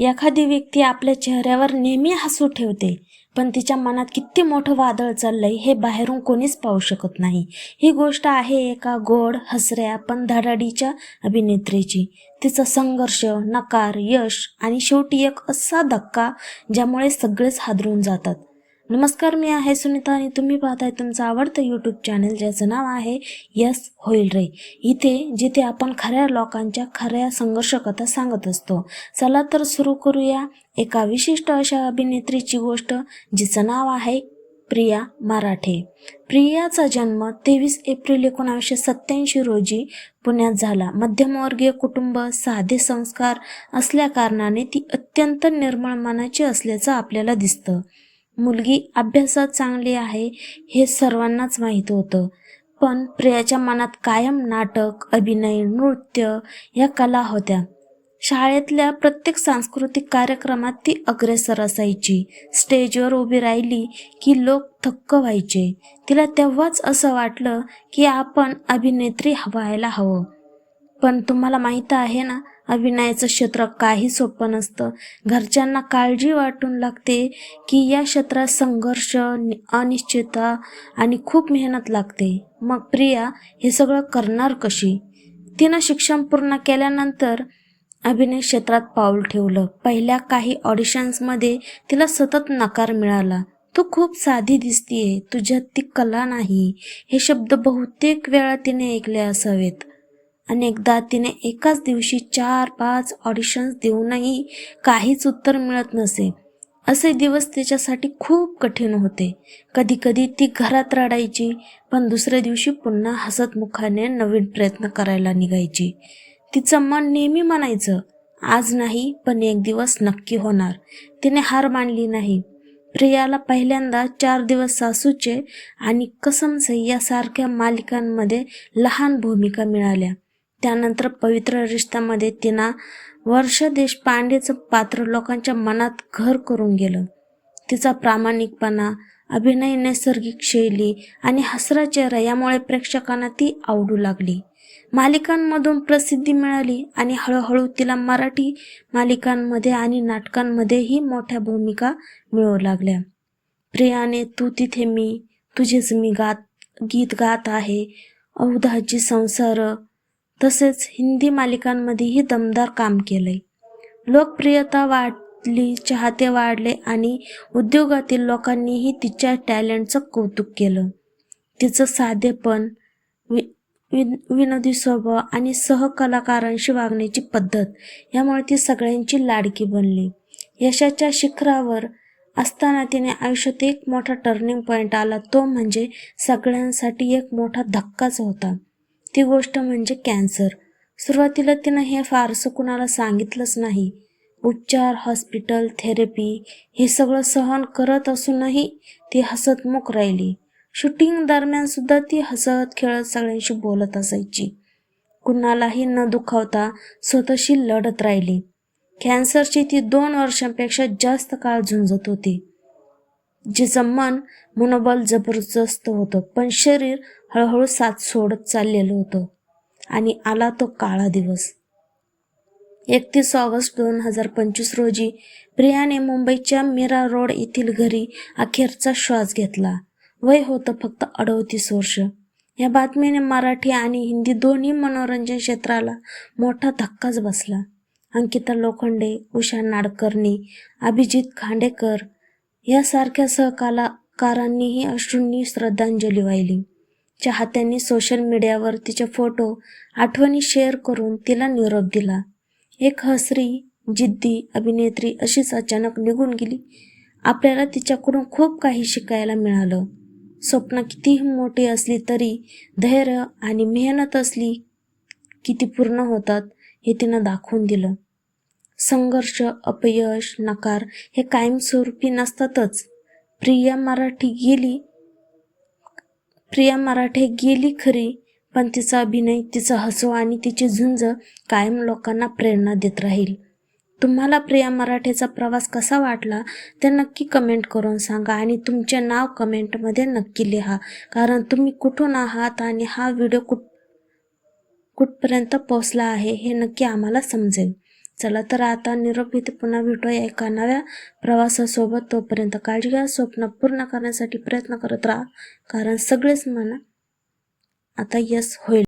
एखादी व्यक्ती आपल्या चेहऱ्यावर नेहमी हसू ठेवते पण तिच्या मनात किती मोठं वादळ चाललंय हे बाहेरून कोणीच पाहू शकत नाही. ही गोष्ट आहे एका गोड हसऱ्या पण धडाडीच्या अभिनेत्रीची. तिचा संघर्ष नकार यश आणि शेवटी एक असा धक्का ज्यामुळे सगळेच हादरून जातात. नमस्कार मी आहे सुनीता आणि तुम्ही पाहताय तुमचं आवडतं यूट्यूब चॅनल ज्याचं नाव आहे यस होईल रे इथे जिथे आपण खऱ्या लोकांच्या खऱ्या संघर्ष कथा सांगत असतो. चला तर सुरू करूया एका विशिष्ट अशा अभिनेत्रीची गोष्ट जिचं नाव आहे प्रिया मराठे. प्रियाचा जन्म तेवीस एप्रिल एकोणावीसशे सत्याऐंशी रोजी पुण्यात झाला. मध्यमवर्गीय कुटुंब साधे संस्कार असल्या कारणाने ती अत्यंत निर्मळ मनाची असल्याचं आपल्याला दिसतं. मुलगी अभ्यासात चांगली आहे हे सर्वांनाच माहीत होतं. पण प्रियाच्या मनात कायम नाटक अभिनय नृत्य या कला होत्या. शाळेतल्या प्रत्येक सांस्कृतिक कार्यक्रमात ती अग्रेसर असायची. स्टेजवर उभी राहिली की लोक थक्क व्हायचे. तिला तेव्हाच असं वाटलं की आपण अभिनेत्री व्हायला हवं. पण तुम्हाला माहीत आहे ना अभिनयाचं क्षेत्र काही सोपं नसतं. घरच्यांना काळजी वाटून लागते की या क्षेत्रात संघर्ष नि- अनिश्चितता आणि खूप मेहनत लागते. मग प्रिया हे सगळं करणार कशी? तिनं शिक्षण पूर्ण केल्यानंतर अभिनय क्षेत्रात पाऊल ठेवलं. पहिल्या काही ऑडिशन्समध्ये तिला सतत नकार मिळाला. तू खूप साधी दिसतीये. तुझ्यात ती कला नाही. हे शब्द बहुतेक वेळा तिने ऐकले असावेत. अनेकदा तिने एकाच दिवशी चार पाच ऑडिशन्स देऊनही काहीच उत्तर मिळत नसे. असे दिवस तिच्यासाठी खूप कठीण होते. कधीकधी ती घरात रडायची पण दुसऱ्या दिवशी पुन्हा हसत मुखाने नवीन प्रयत्न करायला निघायची. तिचं मन नेहमी म्हणायचं आज नाही पण एक दिवस नक्की होणार. तिने हार मानली नाही. प्रियाला पहिल्यांदा चार दिवस सासूचे आणि कसमसे यासारख्या मालिकांमध्ये लहान भूमिका मिळाल्या. त्यानंतर पवित्र रिश्त्यामध्ये तिनं वर्ष देशपांडेचं पात्र लोकांच्या मनात घर करून गेलं. तिचा प्रामाणिकपणा अभिनय नैसर्गिक शैली आणि हसरा चेहरा यामुळे प्रेक्षकांना ती आवडू लागली. मालिकांमधून प्रसिद्धी मिळाली आणि हळूहळू तिला मराठी मालिकांमध्ये आणि नाटकांमध्येही मोठ्या भूमिका मिळू लागल्या. प्रियाने तू तिथे मी तुझेच मी गात गीत गात आहे. अवधाची संसार तसेच हिंदी मालिकांमध्येही दमदार काम केलंय. लोकप्रियता वाढली चाहते वाढले आणि उद्योगातील लोकांनीही तिच्या टॅलेंटचं कौतुक केलं. तिचं साधेपण वि विन विनोदी स्वभाव आणि सहकलाकारांशी वागण्याची पद्धत यामुळे ती सगळ्यांची लाडकी बनली. यशाच्या शिखरावर असताना तिने आयुष्यात एक मोठा टर्निंग पॉईंट आला. तो म्हणजे सगळ्यांसाठी एक मोठा धक्काच होता. ती गोष्ट म्हणजे कॅन्सर. सुरुवातीला तिनं हे फारसं कुणाला सांगितलंच नाही. उपचार हॉस्पिटल थेरपी हे सगळं सहन करत असूनही ती हसतमुख राहिली. शूटिंग दरम्यान सुद्धा ती हसत खेळत सगळ्यांशी बोलत असायची. कुणालाही न दुखावता स्वतःशी लढत राहिली. कॅन्सरची ती दोन वर्षांपेक्षा जास्त काळ झुंजत होती. जिचं मन मनोबल जबरदस्त होतं पण शरीर हळूहळू साथ सोडत चाललेलं होतं. आणि आला तो काळा दिवस. एकतीस ऑगस्ट दोन हजार पंचवीस रोजी प्रियाने मुंबईच्या मीरा रोड येथील घरी अखेरचा श्वास घेतला. वय होतं फक्त अडवतीस वर्ष. या बातमीने मराठी आणि हिंदी दोन्ही मनोरंजन क्षेत्राला मोठा धक्काच बसला. अंकिता लोखंडे उषा नाडकर्णी अभिजित खांडेकर यासारख्या सहकलाकारांनीही अश्रूंनी श्रद्धांजली वाहिली. चाहत्यांनी सोशल मीडियावर तिचे फोटो आठवणी शेअर करून तिला निरोप दिला. एक हसरी जिद्दी अभिनेत्री अशीच अचानक निघून गेली. आपल्याला तिच्याकडून खूप काही शिकायला मिळालं. स्वप्न कितीही मोठी असली तरी धैर्य आणि मेहनत असली की ती पूर्ण होतात हे तिनं दाखवून दिलं. संघर्ष अपयश नकार हे कायमस्वरूपी नसतातच. प्रिया मराठी गेली प्रिया मराठे गेली खरी पण तिचा अभिनय तिचं हसू आणि तिची झुंज कायम लोकांना प्रेरणा देत राहील. तुम्हाला प्रिया मराठेचा प्रवास कसा वाटला ते नक्की कमेंट करून सांगा आणि तुमचे नाव कमेंटमध्ये नक्की लिहा. कारण तुम्ही कुठून आहात आणि हा व्हिडिओ कुठ कुठपर्यंत पोहोचला आहे हे नक्की आम्हाला समजेल. चला तर आता निरोप इथे पुन्हा भेटूया एका नव्या प्रवासासोबत. तोपर्यंत काळजी घ्या. स्वप्न पूर्ण करण्यासाठी प्रयत्न करत राहा. कारण सगळेच म्हणा आता यश होईल.